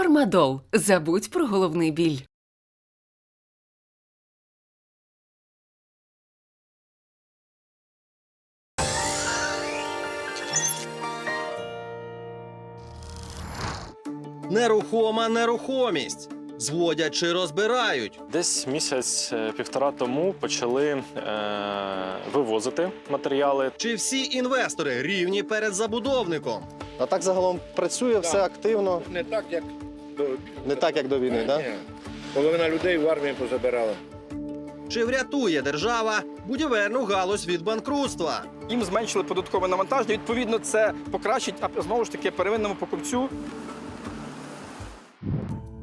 Фармадол. Забудь про головний біль. Нерухома нерухомість. Зводять чи розбирають. Десь місяць е, півтора тому почали е, вивозити матеріали. Чи всі інвестори рівні перед забудовником? А так загалом працює все активно, Не так, як до, не так, як до війни, так? Ні. Половина людей в армії позабирала. Чи врятує держава будівельну галузь від банкрутства? їм зменшили податкове навантаження. Відповідно, це покращить а знову ж таки первинному покупцю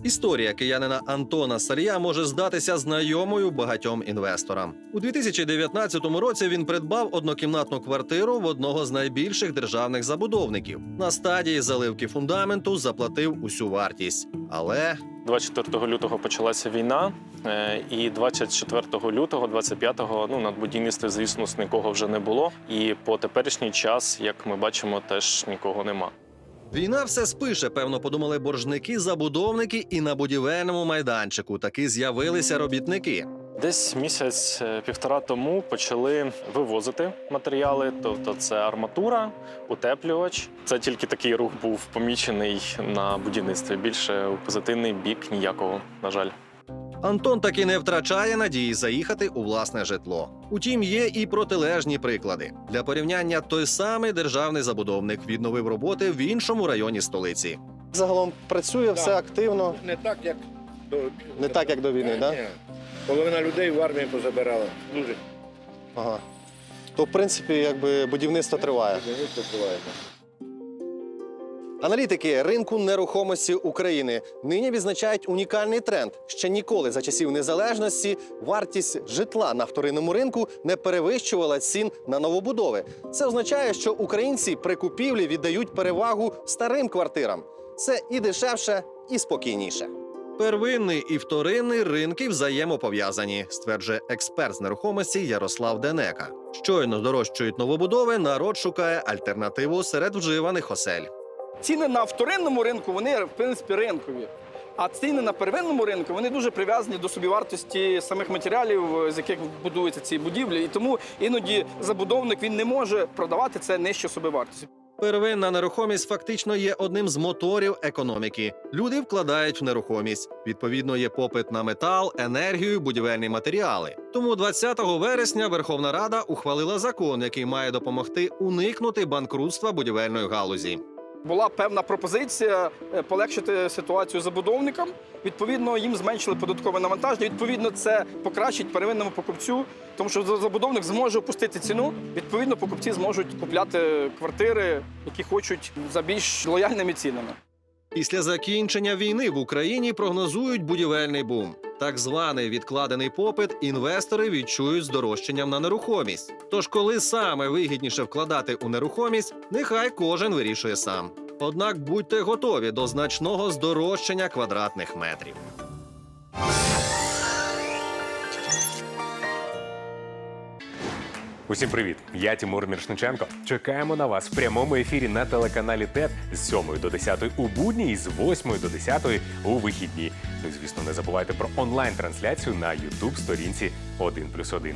Історія киянина Антона Сарія може здатися знайомою багатьом інвесторам. У 2019 році він придбав однокімнатну квартиру в одного з найбільших державних забудовників. На стадії заливки фундаменту заплатив усю вартість. Але 24 лютого почалася війна, е, і 24 лютого, 25-го, ну над будівництвом, звісно, нікого вже не було. І по теперішній час, як ми бачимо, теж нікого нема. Війна все спише, певно, подумали боржники, забудовники, і на будівельному майданчику таки з'явилися робітники. Десь місяць е, півтора тому почали вивозити матеріали. Тобто, це арматура, утеплювач. Це тільки такий рух був помічений на будівництві. Більше у позитивний бік ніякого, на жаль. Антон таки не втрачає надії заїхати у власне житло. Утім, є і протилежні приклади. Для порівняння той самий державний забудовник відновив роботи в іншому районі столиці. Загалом працює все активно, Не так, як до не так, як до війни, так? Ні. Половина людей в армії позабирала. Дуже Ага. То, в принципі, якби будівництво триває. Будівництво триває. Аналітики ринку нерухомості України нині відзначають унікальний тренд. Ще ніколи за часів незалежності вартість житла на вторинному ринку не перевищувала цін на новобудови. Це означає, що українці при купівлі віддають перевагу старим квартирам. Це і дешевше, і спокійніше. Первинний і вторинний ринки взаємопов'язані, стверджує експерт з нерухомості Ярослав Денека. Щойно дорожчують новобудови, народ шукає альтернативу серед вживаних осель. Ціни на вторинному ринку вони в принципі ринкові. А ціни на первинному ринку вони дуже прив'язані до собівартості самих матеріалів, з яких будуються ці будівлі. І тому іноді забудовник він не може продавати це нижче собівартості. Первинна нерухомість фактично є одним з моторів економіки. Люди вкладають в нерухомість. Відповідно, є попит на метал, енергію, будівельні матеріали. Тому 20 вересня Верховна Рада ухвалила закон, який має допомогти уникнути банкрутства будівельної галузі. Була певна пропозиція е, полегшити ситуацію забудовникам. Відповідно, їм зменшили податкове навантаження. Відповідно, це покращить первинному покупцю, тому що забудовник зможе опустити ціну. Відповідно, покупці зможуть купляти квартири, які хочуть за більш лояльними цінами. Після закінчення війни в Україні прогнозують будівельний бум. Так званий відкладений попит інвестори відчують здорожчанням на нерухомість. Тож, коли саме вигідніше вкладати у нерухомість, нехай кожен вирішує сам. Однак будьте готові до значного здорожчання квадратних метрів. Усім привіт! Я Тимур Міршниченко. Чекаємо на вас в прямому ефірі на телеканалі ТЕТ з 7 до 10 у будні і з 8 до 10 у вихідні. Звісно, не забувайте про онлайн-трансляцію на youtube сторінці 1+,1.